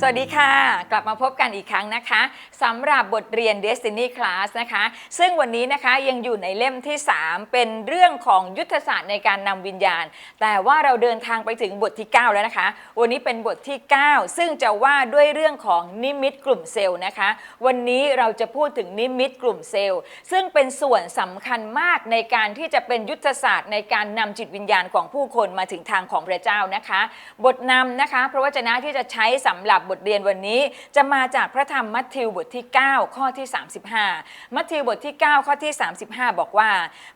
สวัสดีค่ะ กลับมาพบกันอีกครั้งนะคะสำหรับบทเรียน Destiny Class นะคะ ซึ่งวันนี้นะคะยังอยู่ในเล่มที่ 3 เป็นเรื่องของยุทธศาสตร์ในการนำวิญญาณ แต่ว่าเราเดินทางไปถึงบทที่ 9 แล้วนะคะ วันนี้เป็นบทที่ 9 ซึ่งจะว่าด้วยเรื่องของนิมิตกลุ่มเซลล์นะคะ วันนี้เราจะพูดถึงนิมิตกลุ่มเซลล์ ซึ่งเป็นส่วนสำคัญมากในการที่จะเป็นยุทธศาสตร์ในการนำจิตวิญญาณของผู้คนมาถึงทางของพระเจ้านะคะ บทนำนะคะพระวจนะที่จะใช้สำหรับบทเรียนวันนี้จะมาจากพระธรรมมัทธิวบทที่ 9 ข้อที่ 35 มัทธิวบทที่ 9 ข้อที่ 35 บอกว่า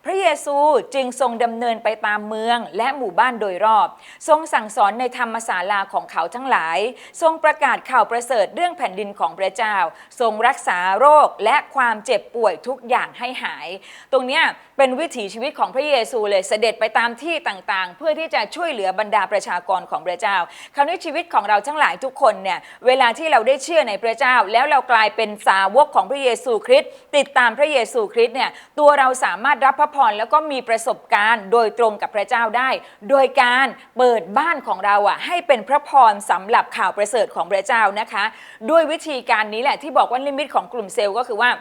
พระเยซูจึงทรงดำเนินไปตามเมืองและหมู่บ้านโดยรอบ ทรงสั่งสอนในธรรมศาลาของเขาทั้งหลาย ทรงประกาศข่าวประเสริฐเรื่องแผ่นดินของพระเจ้า ทรงรักษาโรคและความเจ็บป่วยทุกอย่างให้หาย ตรงนี้เป็นวิถีชีวิตของพระเยซูเลยเสด็จไปตามที่ต่างๆ เพื่อที่จะช่วยเหลือบรรดาประชากรของพระเจ้าคราวนี้ชีวิตของเราทั้งหลายทุกคนเนี่ยเวลาที่เราได้เชื่อในพระเจ้า แล้วเรากลายเป็นสาวกของพระเยซูคริสต์ติดตามพระเยซูคริสต์เนี่ยตัวเราสามารถรับพระพรแล้วก็มีประสบการณ์โดยตรงกับพระเจ้าได้ โดยการเปิดบ้านของเราอะให้เป็นพระพรสำหรับข่าวประเสริฐของพระเจ้านะคะ ด้วยวิธีการนี้แหละที่บอกว่าลิมิตของกลุ่มเซลล์ก็คือว่า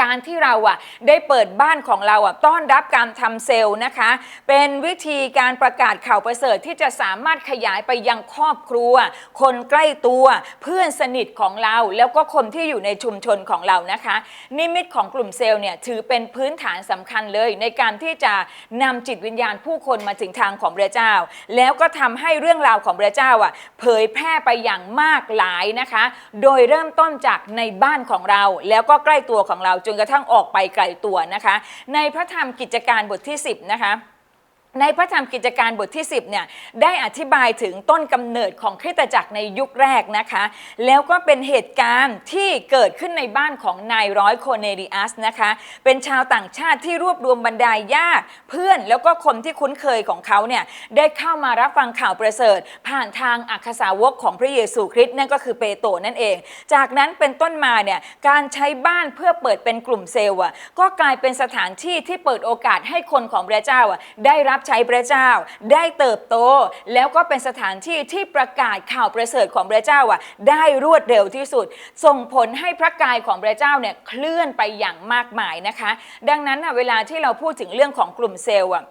การที่เราอะได้เปิดบ้านของเราอะต้อนรับการทำเซลล์นะคะ เป็นวิธีการประกาศข่าวประเสริฐที่จะสามารถขยายไปยังครอบครัว คนใกล้ตัวเพื่อนสนิทของเรา แล้วก็คนที่อยู่ในชุมชนของเรานะคะ นิมิตของกลุ่มเซลล์เนี่ยถือเป็นพื้นฐานสำคัญเลย ในการที่จะนำจิตวิญญาณผู้คนมาถึงทางของพระเจ้า แล้วก็ทำให้เรื่องราวของพระเจ้าอะเผยแพร่ไปอย่างมากหลายนะคะ โดยเริ่มต้นจากในบ้านของเรา แล้วก็ใกล้ตัวของเราจนกระทั่งออกไปไกลตัวนะคะ ในพระธรรมกิจการบทที่ 10 นะคะ ในพระธรรมกิจการบทที่ 10เนี่ยได้อธิบายถึงต้นกำเนิดของคริสตจักรในยุคแรกนะคะ แล้วก็เป็นเหตุการณ์ที่เกิดขึ้นในบ้านของนายร้อยโคเนริอัสนะคะ เป็นชาวต่างชาติที่รวบรวมบรรดาญาติเพื่อนแล้วก็คนที่คุ้นเคยของเขาเนี่ยได้เข้ามารับฟังข่าวประเสริฐ ผ่านทางอัครสาวกของพระเยซูคริสต์นั่นก็คือเปโตรนั่นเอง จากนั้นเป็นต้นมาเนี่ยการใช้บ้านเพื่อเปิดเป็นกลุ่มเซลล์อะก็กลายเป็นสถานที่ที่เปิดโอกาสให้คนของพระเจ้าอะได้รับใช้พระเจ้า ได้เติบโต แล้วก็เป็นสถานที่ที่ประกาศข่าวประเสริฐของพระเจ้าอะได้รวดเร็วที่สุด ส่งผลให้พระกายของพระเจ้าเนี่ยเคลื่อนไปอย่างมากมายนะคะ ดังนั้นอะเวลาที่เราพูดถึงเรื่องของกลุ่มเซลล์อะ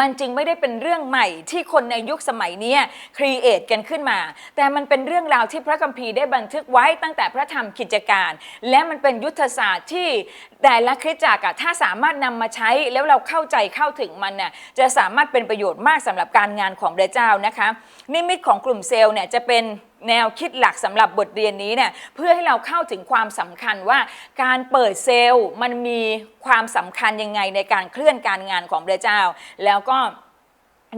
มันจึงไม่ได้เป็นเรื่องใหม่ที่คนในยุคสมัยนี้ครีเอทกันขึ้นมา แต่มันเป็นเรื่องราวที่พระคัมภีร์ได้บันทึกไว้ตั้งแต่พระธรรมกิจการ และมันเป็นยุทธศาสตร์ที่แต่ละคริสตจักรถ้าสามารถนำมาใช้แล้วเราเข้าใจเข้าถึงมันน่ะจะสามารถเป็นประโยชน์มากสำหรับการงานของพระเจ้านะคะ นิมิตของกลุ่มเซลล์เนี่ยจะเป็น แนวคิดหลักสำหรับบทเรียนนี้เนี่ยเพื่อให้เราเข้าถึงความสำคัญว่าการเปิดเซลล์มันมีความสำคัญยังไงในการเคลื่อนการงานของพระเจ้า แล้วก็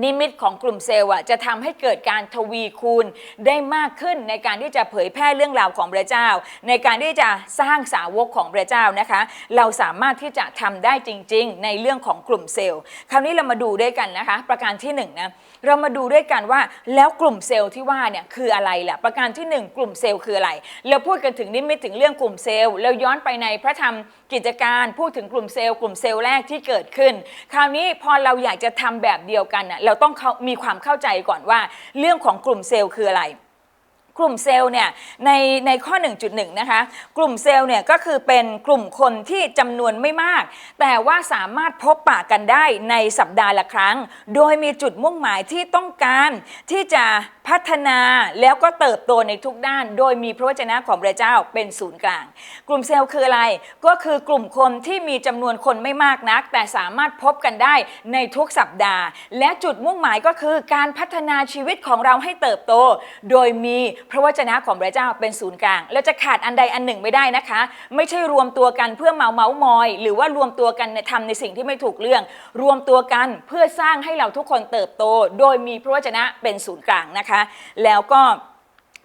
นิมิตของกลุ่มเซลล์จะทำให้เกิดการทวีคูณได้มากขึ้นในการที่จะเผยแพร่เรื่องราวของพระเจ้า ในการที่จะสร้างสาวกของพระเจ้านะคะ เราสามารถที่จะทำได้จริง ๆ ในเรื่องของกลุ่มเซลล์ คราวนี้เรามาดูด้วยกันนะคะ ประการที่หนึ่งนะ เรามาดูด้วยกันว่าแล้วกลุ่มเซลล์ที่ว่าเนี่ยคืออะไรล่ะประการที่หนึ่งกลุ่มเซลล์คืออะไรเราพูดกันถึงนิมิตถึงเรื่องกลุ่มเซลล์แล้วย้อนไปในพระธรรมกิจการพูดถึงกลุ่มเซลล์กลุ่มเซลล์แรกที่เกิดขึ้น คราวนี้พอเราอยากจะทำแบบเดียวกันน่ะเราต้องมีความเข้าใจก่อนว่า เรื่องของกลุ่มเซลล์คืออะไร กลุ่มเซลล์เนี่ยในในข้อ 1.1 นะคะ กลุ่มเซลล์เนี่ยก็คือเป็นกลุ่มคนที่จำนวนไม่มาก แต่ว่าสามารถพบปะกันได้ในสัปดาห์ละครั้ง โดยมีจุดมุ่งหมายที่ต้องการที่จะ พัฒนาแล้วก็เติบโตในทุกด้าน โดยมีพระวจนะของพระเจ้าเป็นศูนย์กลาง กลุ่มเซลล์คืออะไร ก็คือกลุ่มคนที่มีจำนวนคนไม่มากนัก แต่สามารถพบกันได้ในทุกสัปดาห์ และจุดมุ่งหมายก็คือการพัฒนาชีวิตของเราให้เติบโต โดยมีพระวจนะของพระเจ้าเป็นศูนย์กลาง แล้วจะขาดอันใดอันหนึ่งไม่ได้นะคะ ไม่ใช่รวมตัวกันเพื่อเมาเมาส์มอย หรือว่ารวมตัวกันในทำในสิ่งที่ไม่ถูกเรื่อง รวมตัวกันเพื่อสร้างให้เราทุกคนเติบโต โดยมีพระวจนะเป็นศูนย์กลางนะคะแล้วก็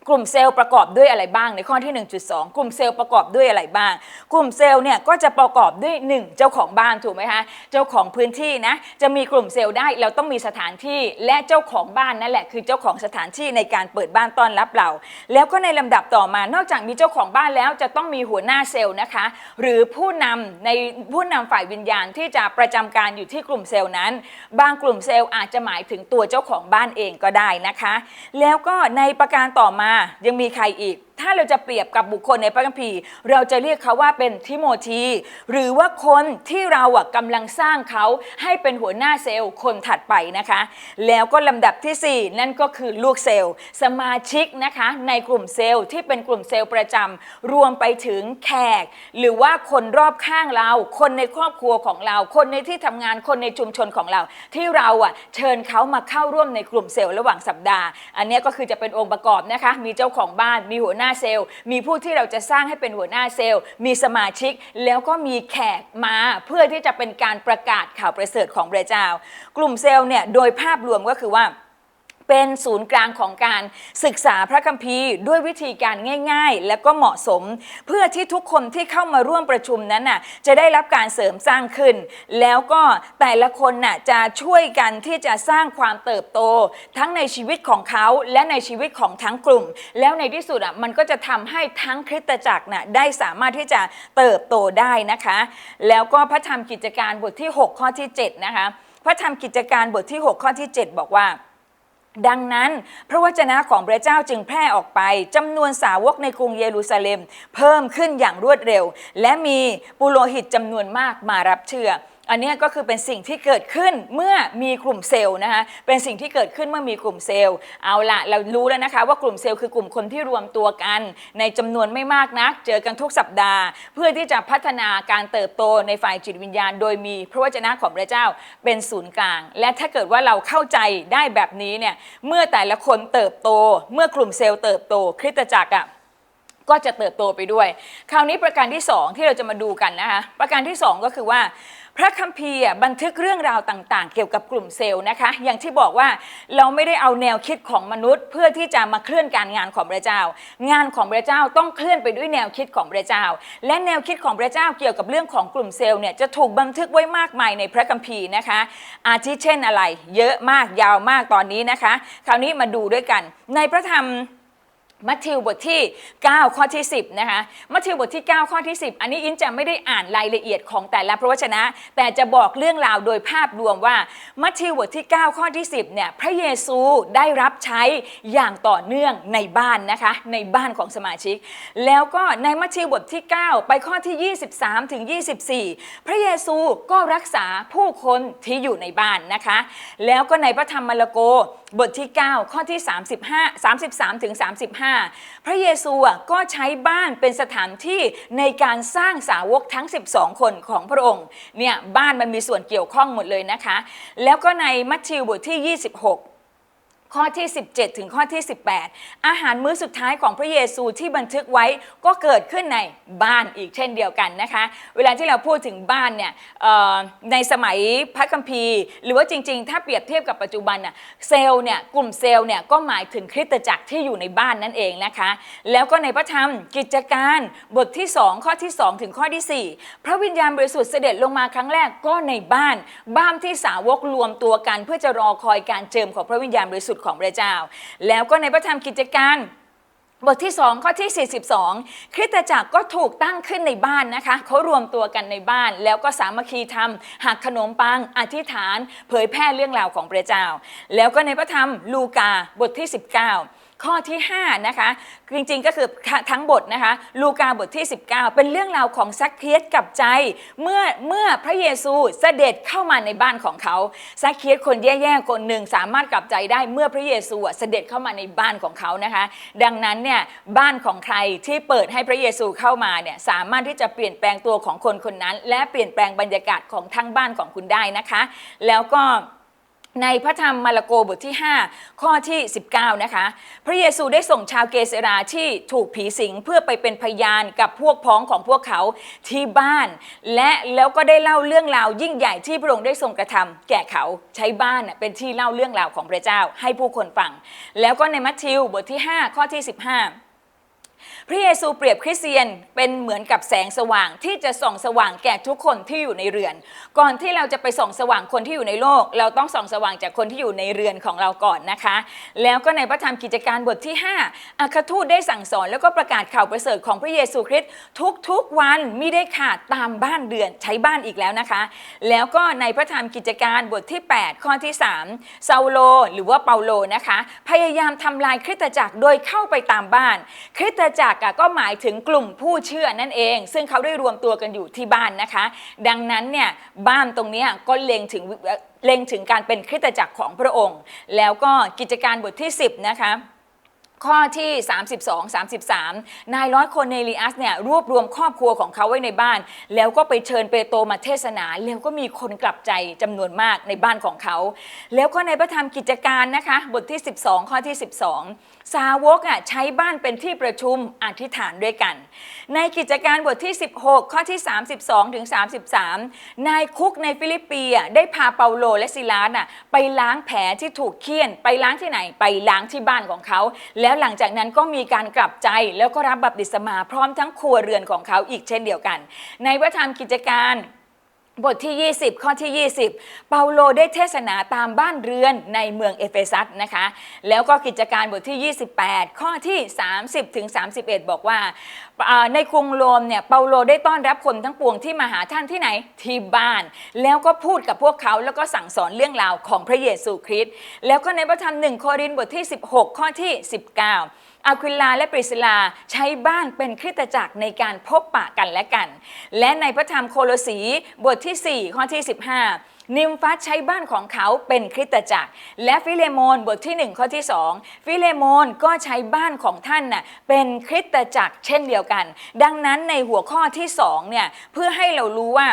กลุ่มเซลล์ประกอบด้วยอะไรบ้างในข้อที่ 1.2 กลุ่มเซลล์ประกอบด้วยอะไรบ้าง กลุ่มเซลล์เนี่ยก็จะประกอบด้วย 1 เจ้าของบ้านถูกไหมคะเจ้าของพื้นที่นะจะมีกลุ่มเซลล์ได้เราต้องมีสถานที่และเจ้าของบ้านนั่นแหละคือเจ้าของสถานที่ในการเปิดบ้านต้อนรับเรา แล้วก็ในลำดับต่อมานอกจากมีเจ้าของบ้านแล้วจะต้องมีหัวหน้าเซลล์นะคะ หรือผู้นำในผู้นำฝ่ายวิญญาณที่จะประจำการอยู่ที่กลุ่มเซลล์นั้น บางกลุ่มเซลล์อาจจะหมายถึงตัวเจ้าของบ้านเองก็ได้นะคะ แล้วก็ในประการต่อมายังมีใครอีก ถ้าเราจะเปรียบกับบุคคลในพระคัมภีร์ เราจะเรียกเขาว่าเป็นทิโมธีหรือว่าคนที่เราอะกำลังสร้างเขาให้เป็นหัวหน้าเซลล์คนถัดไปนะคะ แล้วก็ลำดับทีสี่ 4 นั่นก็คือลูกเซลล์ สมาชิกนะคะในกลุ่มเซลล์ที่เป็นกลุ่มเซลล์ประจำรวมไปถึงแขก หรือว่าคนรอบข้างเรา คนในครอบครัวของเรา คนในที่ทำงานคนในชุมชนของเรา ที่เราอะเชิญเขามาเข้าร่วมในกลุ่มเซลล์ระหว่างสัปดาห์ อันนี้ก็คือจะเป็นองค์ประกอบนะคะ มีเจ้าของบ้านมีหัวหน้าเซลล์ มีผู้ที่เราจะสร้างให้เป็นหัวหน้าเซลล์ มีสมาชิกแล้วก็มีแขกมาเพื่อที่จะเป็นการประกาศข่าวประเสริฐของพระเจ้า กลุ่มเซลล์เนี่ยโดยภาพรวมก็คือว่า เป็นศูนย์กลางของการศึกษาพระคัมภีร์ด้วยวิธีการง่าย ๆ และก็เหมาะสม เพื่อที่ทุกคนที่เข้ามาร่วมประชุมนั้นน่ะจะได้รับการเสริมสร้างขึ้น แล้วก็แต่ละคนน่ะจะช่วยกันที่จะสร้างความเติบโต ทั้งในชีวิตของเขาและในชีวิตของทั้งกลุ่ม แล้วในที่สุดอะมันก็จะทำให้ทั้งคริสตจักรน่ะได้สามารถที่จะเติบโตได้นะคะ แล้วก็พระธรรมกิจการบทที่ 6 ข้อที่7นะคะพระธรรมกิจการบทที่ 6 ข้อที่ 7 บอกว่า ดังนั้นพระวจนะของพระเจ้าจึงแพร่ออกไปจำนวนสาวกในกรุงเยรูซาเล็ม เพิ่มขึ้นอย่างรวดเร็ว และมีปุโรหิตจำนวนมากมารับเชื่อ อันนี้ก็คือเป็นสิ่งที่เกิดขึ้นเมื่อมีกลุ่มเซลล์นะคะเป็นสิ่งที่เกิดขึ้นเมื่อมีกลุ่มเซลล์ เอาละเรารู้แล้วนะคะว่ากลุ่มเซลล์คือกลุ่มคนที่รวมตัวกัน ในจำนวนไม่มากนัก เจอกันทุกสัปดาห์ เพื่อที่จะพัฒนาการเติบโตในฝ่ายจิตวิญญาณ โดยมีพระวจนะของพระเจ้าเป็นศูนย์กลาง และถ้าเกิดว่าเราเข้าใจได้แบบนี้เนี่ยเมื่อแต่ละคนเติบโต เมื่อกลุ่มเซลล์เติบโตคริสตจักรอะก็จะเติบโตไปด้วย คราวนี้ประการที่ 2 ที่เราจะมาดูกันนะคะประการที่ 2 ก็คือว่า พระคัมภีร์อะบันทึกเรื่องราวต่างๆ เกี่ยวกับกลุ่มเซลล์นะคะ อย่างที่บอกว่าเราไม่ได้เอาแนวคิดของมนุษย์ เพื่อที่จะมาเคลื่อนการงานของพระเจ้า งานของพระเจ้าต้องเคลื่อนไปด้วยแนวคิดของพระเจ้า และแนวคิดของพระเจ้าเกี่ยวกับเรื่องของกลุ่มเซลล์เนี่ยจะถูกบันทึกไว้มากมายในพระคัมภีร์นะคะ อาทิเช่นอะไร เยอะมากยาวมากตอนนี้นะคะ คราวนี้มาดูด้วยกัน ในพระธรรม มัทธิวบทที่ 9 ข้อที่ 10 นะคะ มัทธิวบทที่ 9 ข้อที่ 10 อันนี้อินจะไม่ได้อ่านรายละเอียดของแต่ละพระวจนะ แต่จะบอกเรื่องราวโดยภาพรวมว่า มัทธิวบทที่ 9 ข้อที่ 10 เนี่ย พระเยซูได้รับใช้อย่างต่อเนื่องในบ้านนะคะ ในบ้านของสมาชิก แล้วก็ในมัทธิวบทที่ 9 ไปข้อที่ 23 ถึง 24 พระเยซูก็รักษาผู้คนที่อยู่ในบ้านนะคะ แล้วก็ในพระธรรมมาระโก บทที่ 9 ข้อที่ 35 33ถึง35 พระเยซูอะก็ใช้บ้านเป็นสถานที่ในการสร้างสาวกทั้ง 12 คนของพระองค์เนี่ยบ้านมันมีส่วนเกี่ยวข้องหมดเลยนะคะ แล้วก็ในมัทธิวบทที่ 26 ข้อที่ 17 ถึงข้อที่ 18 อาหารมื้อสุดท้ายของพระเยซูที่บันทึกไว้ก็เกิดขึ้นในบ้านอีกเช่นเดียวกันนะคะ เวลาที่เราพูดถึงบ้านเนี่ยในสมัยพระคัมภีร์ หรือว่าจริงๆ ถ้าเปรียบเทียบกับปัจจุบันน่ะเซลล์เนี่ยกลุ่มเซลล์เนี่ยก็หมายถึงคริสตจักรที่อยู่ในบ้านนั่นเองนะคะ แล้วก็ในพระธรรมกิจการบทที่ 2 ข้อที่ 2 ถึงข้อที่ 4 พระวิญญาณบริสุทธิ์เสด็จลงมาครั้งแรกก็ในบ้าน บ้านที่สาวกรวมตัวกัน เพื่อจะรอคอยการเจิมของพระวิญญาณบริสุทธิ์ของพระเจ้า แล้วก็ในพระธรรมกิจการบทที่ 2 ข้อที่ 42 คริสตจักรก็ถูกตั้งขึ้นในบ้านนะคะเขารวมตัวกันในบ้าน แล้วก็สามัคคีทำหักขนมปัง อธิษฐาน เผยแพร่เรื่องราวของพระเจ้า แล้วก็ในพระธรรมลูกาบทที่ 19 ข้อที่ 5 นะคะ จริงๆก็คือทั้งบทนะคะ ลูกาบทที่ 19 เป็นเรื่องราวของซักเคียสกับใจ เมื่อเมื่อพระเยซูเสด็จเข้ามาในบ้านของเขาซักเคียสคนแย่ๆคนหนึ่งสามารถกลับใจได้เมื่อพระเยซูเสด็จเข้ามาในบ้านของเขานะคะ ดังนั้นเนี่ยบ้านของใครที่เปิดให้พระเยซูเข้ามาเนี่ยสามารถที่จะเปลี่ยนแปลงตัวของคนคนนั้น และเปลี่ยนแปลงบรรยากาศของทั้งบ้านของคุณได้นะคะ แล้วก็ ในพระธรรมมาระโกบทที่ 5 ข้อที่ 19 นะคะ พระเยซูได้ส่งชาวเกเซราที่ถูกผีสิงเพื่อไปเป็นพยานกับพวกพ้องของพวกเขาที่บ้าน และแล้วก็ได้เล่าเรื่องราวยิ่งใหญ่ที่พระองค์ได้ทรงกระทำแก่เขาใช้บ้านเป็นที่เล่าเรื่องราวของพระเจ้าให้ผู้คนฟัง แล้วก็ในมัทธิวบทที่ 5 ข้อที่ 15 พระเยซูเปรียบคริสเตียนเป็นเหมือนกับแสงสว่างที่จะส่องสว่างแก่ทุกคนที่อยู่ในเรือน ก่อนที่เราจะไปส่องสว่างคนที่อยู่ในโลก เราต้องส่องสว่างจากคนที่อยู่ในเรือนของเราก่อนนะคะ แล้วก็ในพระธรรมกิจการบทที่ 5อัครทูตได้สั่งสอนแล้วก็ประกาศข่าวประเสริฐของพระเยซูคริสต์ทุกๆวันมิได้ขาดตามบ้านเรือนใช้บ้านอีกแล้วนะคะ แล้วก็ในพระธรรมกิจการบทที่ 8 ข้อที่3ซาโล หรือว่าเปาโลนะคะ พยายามทำลายคริสตจักรโดยเข้าไปตามบ้าน คริสตจักรอะก็หมายถึงกลุ่มผู้เชื่อนั่นเอง ซึ่งเขาได้รวมตัวกันอยู่ที่บ้านนะคะ ดังนั้นเนี่ยบ้านตรงนี้ก็เล็งถึงเล็งถึงการเป็นคริสตจักรของพระองค์ แล้วก็กิจการบทที่ 10 นะคะ ข้อที่ 32 33 นายร้อยคนเนลีอัสเนี่ยรวบรวมครอบครัวของเขาไว้ในบ้าน แล้วก็ไปเชิญเปโตรมาเทศนา แล้วก็มีคนกลับใจจำนวนมากในบ้านของเขา แล้วก็ในพระธรรมกิจการนะคะบทที่ 12 ข้อที่ 12 สาวกอะใช้บ้านเป็นที่ประชุมอธิษฐานด้วยกัน ในกิจการบทที่ 16 ข้อที่ 32ถึง33 นายคุกในฟิลิปปีอะได้พาเปาโลและซิลาสอะไปล้างแผลที่ถูกเคี่ยน ไปล้างที่ไหนไปล้างที่บ้านของเขาแแล้วหลังจากนั้นก็มีการกลับใจแล้วก็รับบัพติศมาพร้อมทั้งครัวเรือนของเขาอีกเช่นเดียวกัน ในพระธรรมกิจการ บทที่ 20 ข้อที่ 20 เปาโลได้เทศนาตามบ้านเรือนในเมืองเอเฟซัสนะคะ แล้วก็กิจการบทที่ 28 ข้อที่ 30 ถึง 31 บอกว่าอ่า ในกรุงโรมเนี่ยเปาโลได้ต้อนรับคนทั้งปวงที่มาหาท่านที่ไหนที่บ้าน แล้วก็พูดกับพวกเขาแล้วก็สั่งสอนเรื่องราวของพระเยซูคริสต์แล้วก็ในพระธรรมหนึ่งโครินธ์บทที่ 16 ข้อที่ 19 อาควิลลาและปริสลาใช้บ้านเป็นคริสตจักรในการพบปะกันและกัน และในพระธรรมโคโลสีบทที่ 4 ข้อที่ 15นิมฟัสใช้บ้านของเขาเป็นคริสตจักร และฟิเลโมนบทที่ 1 ข้อที่ 2 ฟิเลโมนก็ใช้บ้านของท่านน่ะเป็นคริสตจักรเช่นเดียวกัน ดังนั้นในหัวข้อที่2เนี่ยเพื่อให้เรารู้ว่า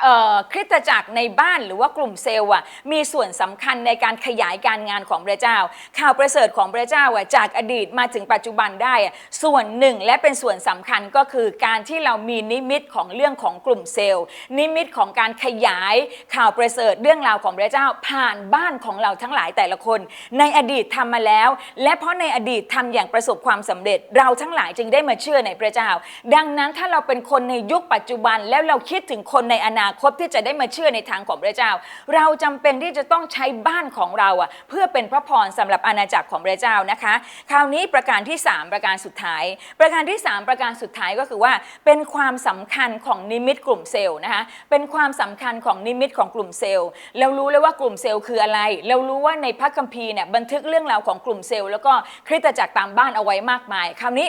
เอ่อคริสตจักรในบ้านหรือว่ากลุ่มเซลล์อะมีส่วนสำคัญในการขยายการงานของพระเจ้า ข่าวประเสริฐของพระเจ้าอะจากอดีตมาถึงปัจจุบันได้อะส่วนหนึ่งและเป็นส่วนสำคัญก็คือการที่เรามีนิมิตของเรื่องของกลุ่มเซลล์ นิมิตของการขยายข่าวประเสริฐเรื่องราวของพระเจ้า ผ่านบ้านของเราทั้งหลายแต่ละคน ในอดีตทำมาแล้ว และเพราะในอดีตทำอย่างประสบความสำเร็จ เราทั้งหลายจึงได้มาเชื่อในพระเจ้า ดังนั้นถ้าเราเป็นคนในยุคปัจจุบันแล้วเราคิดถึงคนในอนาคตที่จะได้มาเชื่อในทางของพระเจ้า เราจำเป็นที่จะต้องใช้บ้านของเราอะเพื่อเป็นพระพรสำหรับอาณาจักรของพระเจ้านะคะ คราวนี้ประการที่ 3 ประการสุดท้าย ประการที่ 3 ประการสุดท้ายก็คือว่า เป็นความสำคัญของนิมิตกลุ่มเซลล์นะคะเป็นความสำคัญของนิมิตของกลุ่มเซลล์เรารู้แล้วว่ากลุ่มเซลล์คืออะไร เรารู้ว่าในพระคัมภีร์เนี่ยบันทึกเรื่องราวของกลุ่มเซลล์แล้วก็คริสตจักรตามบ้านเอาไว้มากมาย คราวนี้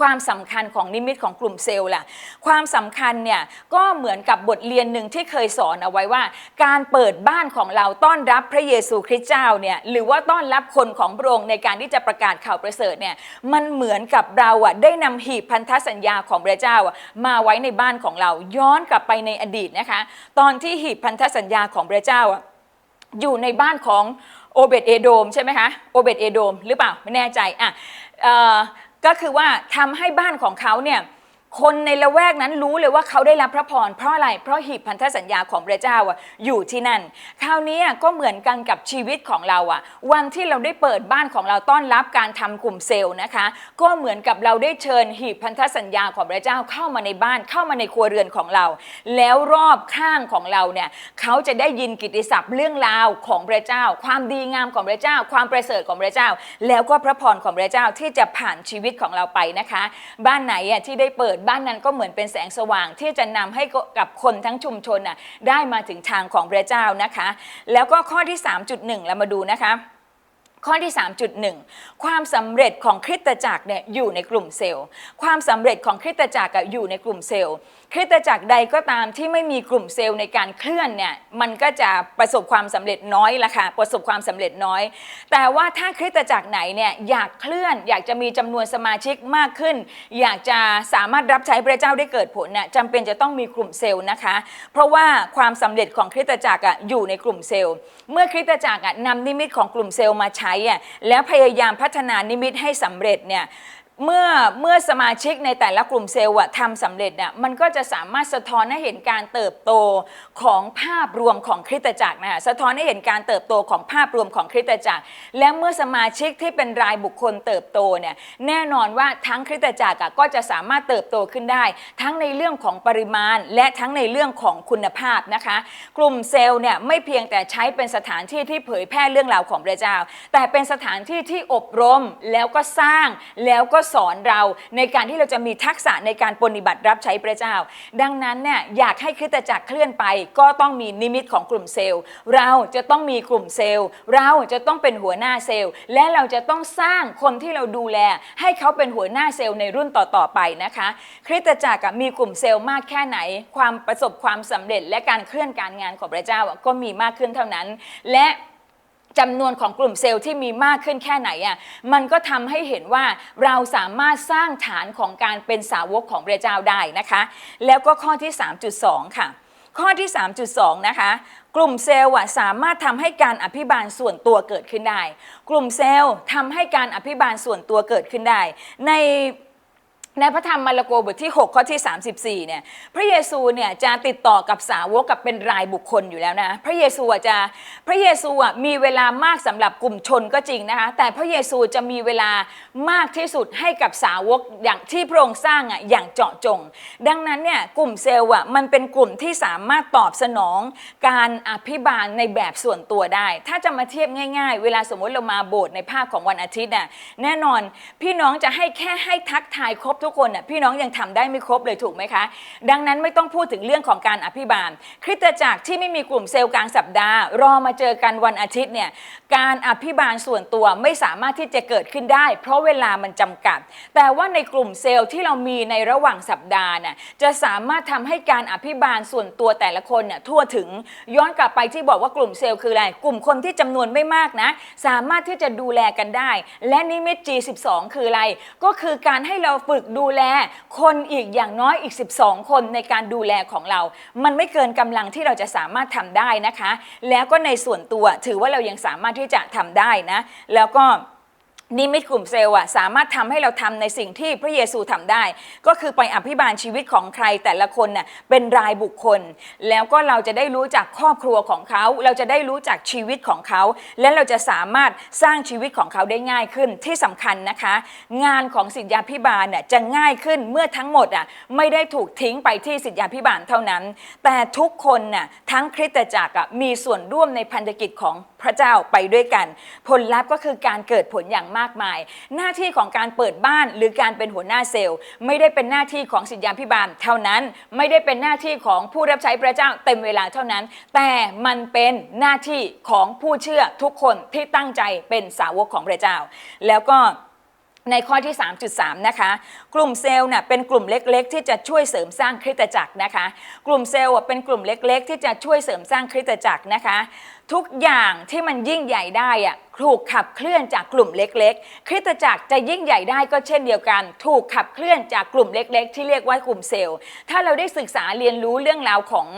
ความสำคัญของนิมิตของกลุ่มเซลล์ล่ะ ความสำคัญเนี่ยก็เหมือนกับบทเรียนหนึ่งที่เคยสอนเอาไว้ว่า การเปิดบ้านของเราต้อนรับพระเยซูคริสต์เจ้าเนี่ยหรือว่าต้อนรับคนของพระองค์ในการที่จะประกาศข่าวประเสริฐเนี่ยมันเหมือนกับเราอะได้นำหีบพันธสัญญาของพระเจ้าอะมาไว้ในบ้านของเราย้อนกลับไปในอดีตนะคะ ตอนที่หีบพันธสัญญาของพระเจ้าอะอยู่ในบ้านของโอเบตเอโดมใช่ไหมคะโอเบตเอโดมหรือเปล่าไม่แน่ใจอะ ก็คือว่าทำให้บ้านของเขาเนี่ย คนในละแวกนั้นรู้เลยว่าเขาได้รับพระพรเพราะอะไร เพราะหีบพันธสัญญาของพระเจ้าอะอยู่ที่นั่น คราวนี้ก็เหมือนกันกับชีวิตของเราอะวันที่เราได้เปิดบ้านของเราต้อนรับการทำกลุ่มเซลล์นะคะ ก็เหมือนกับเราได้เชิญหีบพันธสัญญาของพระเจ้าเข้ามาในบ้านเข้ามาในครัวเรือนของเรา แล้วรอบข้างของเราเนี่ยเขาจะได้ยินกิตติศัพท์เรื่องราวของพระเจ้า ความดีงามของพระเจ้า ความประเสริฐของพระเจ้า แล้วก็พระพรของพระเจ้าที่จะผ่านชีวิตของเราไปนะคะ บ้านไหนอะที่ได้เปิดบ้านนั้นก็เหมือนเป็นแสงสว่างที่จะนำให้กับคนทั้งชุมชนน่ะได้มาถึงทางของพระเจ้านะคะ แล้วก็ข้อที่ 3.1 เรามาดูนะคะข้อที่ 3.1 ความสำเร็จของคริสตจักรเนี่ยอยู่ในกลุ่มเซลล์ ความสำเร็จของคริสตจักรอยู่ในกลุ่มเซลล์ คริสตจักรใดก็ตามที่ไม่มีกลุ่มเซลล์ในการเคลื่อนเนี่ยมันก็จะประสบความสำเร็จน้อยละค่ะประสบความสำเร็จน้อย แต่ว่าถ้าคริสตจักรไหนเนี่ยอยากเคลื่อน อยากจะมีจำนวนสมาชิกมากขึ้น อยากจะสามารถรับใช้พระเจ้าได้เกิดผลเนี่ยจำเป็นจะต้องมีกลุ่มเซลล์นะคะ เพราะว่าความสำเร็จของคริสตจักรอะอยู่ในกลุ่มเซลล์ เมื่อคริสตจักรอะนำนิมิตของกลุ่มเซลล์มาใช้อะแล้วพยายามพัฒนานิมิตให้สำเร็จเนี่ย เมื่อเมื่อสมาชิกในแต่ละกลุ่มเซลล์อะทำสำเร็จเนี่ยมันก็จะสามารถสะท้อนให้เห็นการเติบโตของภาพรวมของคริสตจักรนะคะสะท้อนให้เห็นการเติบโตของภาพรวมของคริสตจักร และเมื่อสมาชิกที่เป็นรายบุคคลเติบโตเนี่ยแน่นอนว่าทั้งคริสตจักรอะก็จะสามารถเติบโตขึ้นได้ ทั้งในเรื่องของปริมาณ และทั้งในเรื่องของคุณภาพนะคะ กลุ่มเซลล์เนี่ยไม่เพียงแต่ใช้เป็นสถานที่ที่เผยแพร่เรื่องราวของพระเจ้า แต่เป็นสถานที่ที่อบรมแล้วก็สร้างแล้วก็สอนเราในการที่เราจะมีทักษะในการปฏิบัติรับใช้พระเจ้า ดังนั้นเนี่ยอยากให้คริสตจักรเคลื่อนไป ก็ต้องมีนิมิตของกลุ่มเซลล์ เราจะต้องมีกลุ่มเซลล์ เราจะต้องเป็นหัวหน้าเซลล์ และเราจะต้องสร้างคนที่เราดูแล ให้เขาเป็นหัวหน้าเซลล์ในรุ่นต่อๆไปนะคะ คริสตจักรมีกลุ่มเซลล์มากแค่ไหน ความประสบความสำเร็จและการเคลื่อนการงานของพระเจ้าก็มีมากขึ้นเท่านั้น และ จำนวนของกลุ่มเซลล์ที่มีมากขึ้นแค่ไหนอะมันก็ทำให้เห็นว่าเราสามารถสร้างฐานของการเป็นสาวกของพระเจ้าได้นะคะ แล้วก็ข้อที่ 3.2 ค่ะ ข้อที่ 3.2 นะคะ กลุ่มเซลล์อะสามารถทำให้การอภิบาลส่วนตัวเกิดขึ้นได้ กลุ่มเซลล์ทำให้การอภิบาลส่วนตัวเกิดขึ้นได้ ใน ในพระธรรมมาระโกบทที่ 6 ข้อที่ 34เนี่ยพระเยซูเนี่ยจะติดต่อกับสาวกกับเป็นรายบุคคลอยู่แล้วนะพระเยซูจะพระเยซูอะมีเวลามากสำหรับกลุ่มชนก็จริงนะคะแต่พระเยซูจะมีเวลามากที่สุดให้กับสาวกอย่างที่พระองค์สร้างอะอย่างเจาะจง ดังนั้นเนี่ยกลุ่มเซลล์อะมันเป็นกลุ่มที่สามารถตอบสนองการอภิบาลในแบบส่วนตัวได้ ถ้าจะมาเทียบง่าย ๆ เวลาสมมติเรามาโบสถ์ในภาคของวันอาทิตย์น่ะแน่นอนพี่น้องจะให้แค่ให้ทักทายครบทุกคนน่ะพี่น้องยังทำได้ไม่ครบเลยถูกไหมคะ ดังนั้นไม่ต้องพูดถึงเรื่องของการอภิบาล คริสตจักรที่ไม่มีกลุ่มเซลล์กลางสัปดาห์ รอมาเจอกันวันอาทิตย์เนี่ยการอภิบาลส่วนตัวไม่สามารถที่จะเกิดขึ้นได้ เพราะเวลามันจำกัด แต่ว่าในกลุ่มเซลล์ที่เรามีในระหว่างสัปดาห์น่ะจะสามารถทำให้การอภิบาลส่วนตัวแต่ละคนน่ยทั่วถึงย้อนกลับไปที่บอกว่ากลุ่มเซลล์คืออะไร กลุ่มคนที่จำนวนไม่มากนะ สามารถที่จะดูแลกันได้ และนิมิต G12 คืออะไร ก็คือการให้เราฝึกดูแลคนอีกอย่างน้อยอีก 12 คนในการดูแลของเรา มันไม่เกินกำลังที่เราจะสามารถทำได้นะคะ แล้วก็ในส่วนตัวถือว่าเรายังสามารถที่จะทำได้นะ แล้วก็ นิมิตกลุ่มเซลล์อะสามารถทำให้เราทำในสิ่งที่พระเยซูทำได้ ก็คือไปอภิบาลชีวิตของใครแต่ละคนน่ะเป็นรายบุคคล แล้วก็เราจะได้รู้จักครอบครัวของเขา เราจะได้รู้จักชีวิตของเขา และเราจะสามารถสร้างชีวิตของเขาได้ง่ายขึ้นที่สำคัญนะคะ งานของสิทธยาพิบาลน่ะจะง่ายขึ้นเมื่อทั้งหมดอะไม่ได้ถูกทิ้งไปที่สิทธยาพิบาลเท่านั้น แต่ทุกคนน่ะทั้งคริสตจักรอะมีส่วนร่วมในพันธกิจของ พระเจ้าไปด้วยกัน ผลลัพธ์ก็คือการเกิดผลอย่างมากมาย หน้าที่ของการเปิดบ้านหรือการเป็นหัวหน้าเซลล์ ไม่ได้เป็นหน้าที่ของสิทธยาพิบาลเท่านั้นไม่ได้เป็นหน้าที่ของผู้รับใช้พระเจ้าเต็มเวลาเท่านั้น แต่มันเป็นหน้าที่ของผู้เชื่อทุกคนที่ตั้งใจเป็นสาวกของพระเจ้า แล้วก็ในข้อที่ 3.3 นะคะ กลุ่มเซลล์น่ะเป็นกลุ่มเล็กๆ ที่จะช่วยเสริมสร้างคริสตจักรนะคะ กลุ่มเซลล์เป็นกลุ่มเล็กๆ ที่จะช่วยเสริมสร้างคริสตจักรนะคะ ทุกอย่างที่มันยิ่งใหญ่ได้อะถูกขับเคลื่อนจากกลุ่มเล็กๆ คริสตจักรจะยิ่งใหญ่ได้ก็เช่นเดียวกัน ถูกขับเคลื่อนจากกลุ่มเล็ก ๆ ที่เรียกว่ากลุ่มเซลล์ ถ้าเราได้ศึกษาเรียนรู้เรื่องราวของ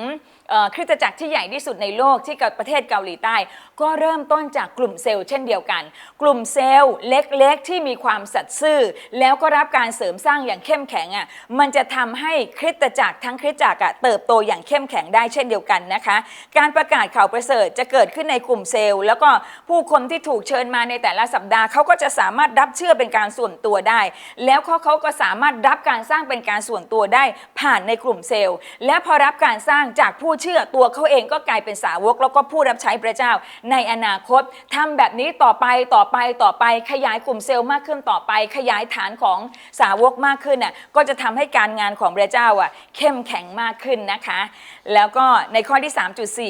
เอ่อคริสตจักรที่ใหญ่ที่สุดในโลกที่กับประเทศเกาหลีใต้ ก็เริ่มต้นจากกลุ่มเซลล์เช่นเดียวกัน กลุ่มเซลล์เล็กๆ ที่มีความสัตย์ซื่อ แล้วก็รับการเสริมสร้างอย่างเข้มแข็งอะมันจะทำให้คริสตจักรทั้งคริสตจักรอะเติบโตอย่างเข้มแข็งได้เช่นเดียวกันนะคะ การประกาศข่าวประเสริฐจะเกิดขึ้นในกลุ่มเซลล์ แล้วก็ผู้คนที่ถูกเชิญมาในแต่ละสัปดาห์เขาก็จะสามารถรับเชื่อเป็นการส่วนตัวได้ แล้วเขาเขาก็สามารถรับการสร้างเป็นการส่วนตัวได้ผ่านในกลุ่มเซลล์ และพอรับการสร้างจากผู้เชื่อตัวเขาเองก็กลายเป็นสาวก แล้วก็ผู้รับใช้พระเจ้า ในอนาคตทำแบบนี้ต่อไปต่อไปต่อไปขยายกลุ่มเซลล์มากขึ้นต่อไป ขยายฐานของสาวกมากขึ้นน่ะก็จะทำให้การงานของพระเจ้าอะเข้มแข็งมากขึ้นนะคะ แล้วก็ในข้อที่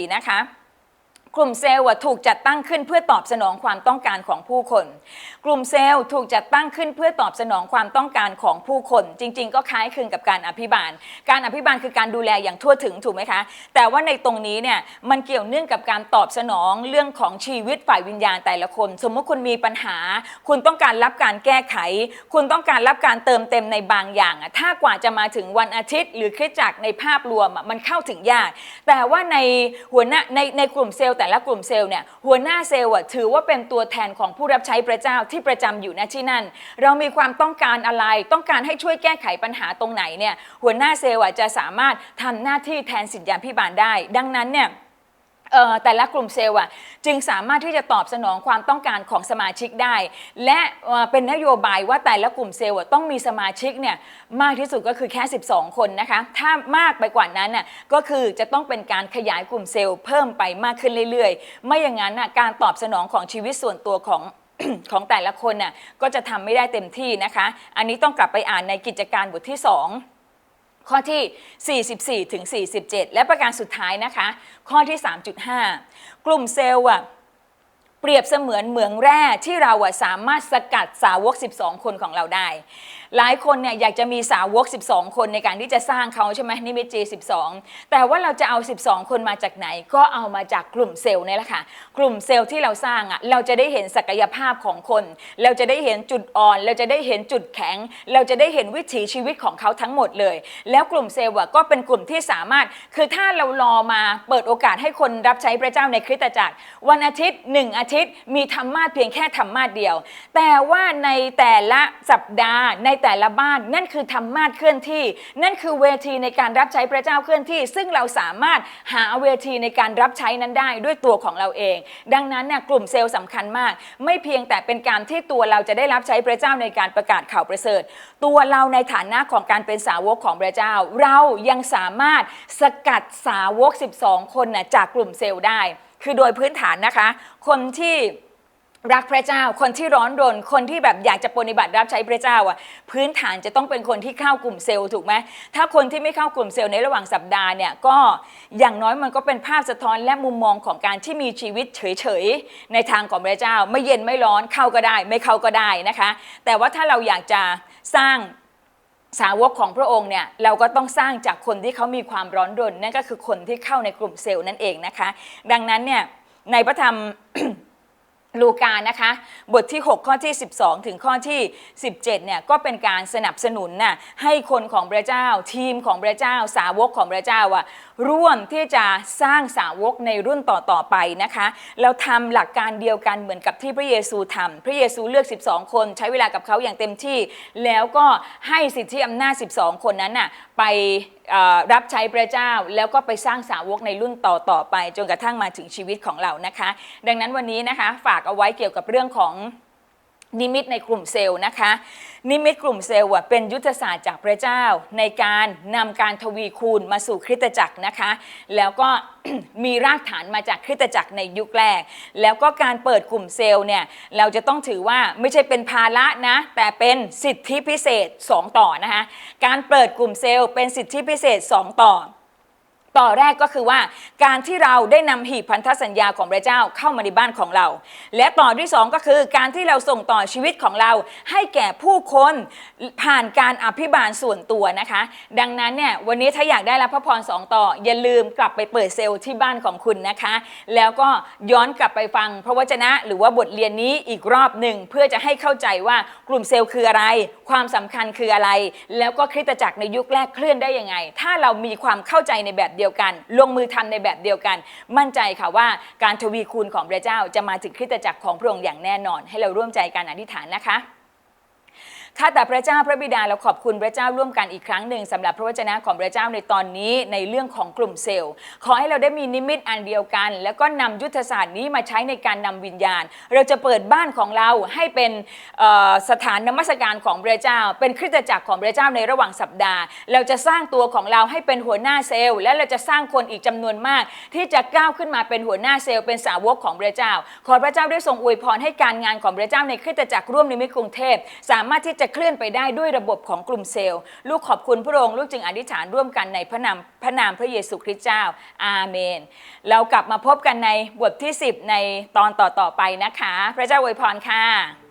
3.4 นะคะกลุ่มเซลล์อะถูกจัดตั้งขึ้นเพื่อตอบสนองความต้องการของผู้คน กลุ่มเซลล์ถูกจัดตั้งขึ้นเพื่อตอบสนองความต้องการของผู้คน จริง ๆ ก็คล้ายคลึงกับการอภิบาล การอภิบาลคือการดูแลอย่างทั่วถึงถูกไหมคะ แต่ว่าในตรงนี้เนี่ยมันเกี่ยวเนื่องกับการตอบสนองเรื่องของชีวิตฝ่ายวิญญาณแต่ละคน สมมติคุณมีปัญหา คุณต้องการรับการแก้ไข คุณต้องการรับการเติมเต็มในบางอย่างอะถ้ากว่าจะมาถึงวันอาทิตย์ หรือคริสตจักรในภาพรวมมันเข้าถึงยาก แต่ว่าในหัวหน้าในในกลุ่มเซลล์แต่ละกลุ่มเซลล์เนี่ยหัวหน้าเซลล์อะถือว่าเป็นตัวแทนของผู้รับใช้พระเจ้าที่ประจำอยู่ณที่นั่น เรามีความต้องการอะไร ต้องการให้ช่วยแก้ไขปัญหาตรงไหนเนี่ยหัวหน้าเซลล์อะจะสามารถทำหน้าที่แทนสิทธิยามพิบาลได้ ดังนั้นเนี่ยแต่ละกลุ่มเซลล์อะจึงสามารถที่จะตอบสนองความต้องการของสมาชิกได้ และเป็นนโยบายว่าแต่ละกลุ่มเซลล์อะต้องมีสมาชิกเนี่ยมากที่สุดก็คือแค่ 12 คนนะคะถ้ามากไปกว่านั้นน่ะก็คือจะต้องเป็นการขยายกลุ่มเซลล์เพิ่มไปมากขึ้นเรื่อยๆ ไม่อย่างนั้นน่ะการตอบสนองของชีวิตส่วนตัวของ ของแต่ละคนน่ะก็จะทำไม่ได้เต็มที่นะคะ อันนี้ต้องกลับไปอ่านในกิจการบทที่ 2ข้อที่ 44 ถึง 47 และประการสุดท้ายนะคะ ข้อที่ 3.5 กลุ่มเซลล์อะเปรียบเสมือนเหมืองแร่ที่เราอะสามารถสกัดสาวก 12 คนของเราได้ หลายคนเนี่ยอยากจะมีสาวก 12 คนในการที่จะสร้างเขาใช่ไหมนิมิตจี12 แต่ว่าเราจะเอา 12 คนมาจากไหน ก็เอามาจากกลุ่มเซลล์นี่แหละค่ะ กลุ่มเซลล์ที่เราสร้างอะเราจะได้เห็นศักยภาพของคน เราจะได้เห็นจุดอ่อน เราจะได้เห็นจุดแข็ง เราจะได้เห็นวิถีชีวิตของเขาทั้งหมดเลย แล้วกลุ่มเซลล์ก็เป็นกลุ่มที่สามารถ คือถ้าเรารอมาเปิดโอกาสให้คนรับใช้พระเจ้าในคริสตจักร วันอาทิตย์หนึ่งอาทิตย์มีธรรมาสเพียงแค่ธรรมาสเดียว แต่ว่าในแต่ละสัปดาห์ในแต่ละบ้าน นั่นคือธรรมาสเคลื่อนที่ นั่นคือเวทีในการรับใช้พระเจ้าเคลื่อนที่ ซึ่งเราสามารถหาเวทีในการรับใช้นั้นได้ด้วยตัวของเราเอง ดังนั้นเนี่ยกลุ่มเซลล์สำคัญมาก ไม่เพียงแต่เป็นการที่ตัวเราจะได้รับใช้พระเจ้าในการประกาศข่าวประเสริฐ ตัวเราในฐานะของการเป็นสาวกของพระเจ้า เรายังสามารถสกัดสาวก 12 คนน่ะจากกลุ่มเซลล์ได้ คือโดยพื้นฐานนะคะ คนที่ รักพระเจ้า คนที่ร้อนรน คนที่แบบอยากจะปฏิบัติรับใช้พระเจ้าอะ พื้นฐานจะต้องเป็นคนที่เข้ากลุ่มเซลล์ถูกไหมถ้าคนที่ไม่เข้ากลุ่มเซลล์ในระหว่างสัปดาห์เนี่ยก็อย่างน้อยมันก็เป็นภาพสะท้อนและมุมมองของการที่มีชีวิตเฉยๆในทางของพระเจ้า ไม่เย็นไม่ร้อนเข้าก็ได้ ไม่เข้าก็ได้นะคะ แต่ว่าถ้าเราอยากจะสร้างสาวกของพระองค์เนี่ยเราก็ต้องสร้างจากคนที่เขามีความร้อนรนนั่นก็คือคนที่เข้าในกลุ่มเซลล์นั่นเองนะคะ ดังนั้นเนี่ยในพระธรรม ลูกานะคะ บทที่ 6 ข้อที่ 12 ถึงข้อที่ 17เนี่ยก็เป็นการสนับสนุนน่ะให้คนของพระเจ้าทีมของพระเจ้าสาวกของพระเจ้าอะ ร่วมที่จะสร้างสาวกในรุ่นต่อๆไปนะคะ เราทำหลักการเดียวกันเหมือนกับที่พระเยซูทำพระเยซูเลือก 12 คน ใช้เวลากับเขาอย่างเต็มที่ แล้วก็ให้สิทธิอำนาจ 12 คนนั้นน่ะไปรับใช้พระเจ้าแล้วก็ไปสร้างสาวกในรุ่นต่อๆไป จนกระทั่งมาถึงชีวิตของเรานะคะ ดังนั้นวันนี้นะคะฝากเอาไว้เกี่ยวกับเรื่องของ นิมิตในกลุ่มเซลล์นะคะ นิมิตกลุ่มเซลล์เป็นยุทธศาสตร์จากพระเจ้า ในการนำการทวีคูณมาสู่คริสตจักรนะคะ แล้วก็มีรากฐานมาจากคริสตจักรในยุคแรก แล้วก็การเปิดกลุ่มเซลล์เนี่ยเราจะต้องถือว่าไม่ใช่เป็นภาระนะแต่เป็นสิทธิพิเศษ 2 ต่อนะคะการเปิดกลุ่มเซลล์เป็นสิทธิพิเศษ 2 ต่อ ต่อแรกก็คือว่าการที่เราได้นำหีบพันธสัญญาของพระเจ้าเข้ามาในบ้านของเรา และต่อที่สองก็คือการที่เราส่งต่อชีวิตของเราให้แก่ผู้คนผ่านการอภิบาลส่วนตัวนะคะ ดังนั้นเนี่ยวันนี้ถ้าอยากได้รับพระพรสองต่อ อย่าลืมกลับไปเปิดเซลล์ที่บ้านของคุณนะคะ แล้วก็ย้อนกลับไปฟังพระวจนะ หรือว่าบทเรียนนี้อีกรอบหนึ่งเพื่อจะให้เข้าใจว่ากลุ่มเซลล์คืออะไร ความสำคัญคืออะไร แล้วก็คริสตจักรในยุคแรกเคลื่อนได้ยังไง ถ้าเรามีความเข้าใจในแบบเดียวกัน ลงมือทำในแบบเดียวกัน มั่นใจค่ะว่าการทวีคูณของพระเจ้าจะมาถึงคริสตจักรของพระองค์อย่างแน่นอน ให้เราร่วมใจกันอธิษฐานนะคะ ข้าแต่พระเจ้าพระบิดาเราขอบคุณพระเจ้าร่วมกันอีกครั้งหนึ่งสำหรับพระวจนะของพระเจ้าในตอนนี้ในเรื่องของกลุ่มเซลล์ ขอให้เราได้มีนิมิตอันเดียวกัน แล้วก็นำยุทธศาสตร์นี้มาใช้ในการนำวิญญาณ เราจะเปิดบ้านของเราให้เป็นสถานนมัสการของพระเจ้า เป็นคริสตจักรของพระเจ้าในระหว่างสัปดาห์ เราจะสร้างตัวของเราให้เป็นหัวหน้าเซลล์ และเราจะสร้างคนอีกจำนวนมาก ที่จะก้าวขึ้นมาเป็นหัวหน้าเซลล์เป็นสาวกของพระเจ้า ขอพระเจ้าได้ทรงอวยพรให้การงานของพระเจ้าในคริสตจักรร่วมนิมิตกรุงเทพสามารถที่จะเคลื่อนไปได้ด้วยระบบของกลุ่มเซลล์ ลูกขอบคุณพระองค์ลูกจึงอธิษฐานร่วมกันในพระนามพระนามพระเยซูคริสต์เจ้า อาเมน เรากลับมาพบกันในบทที่ 10 ในตอนต่อๆไปนะคะ พระเจ้าอวยพรค่ะ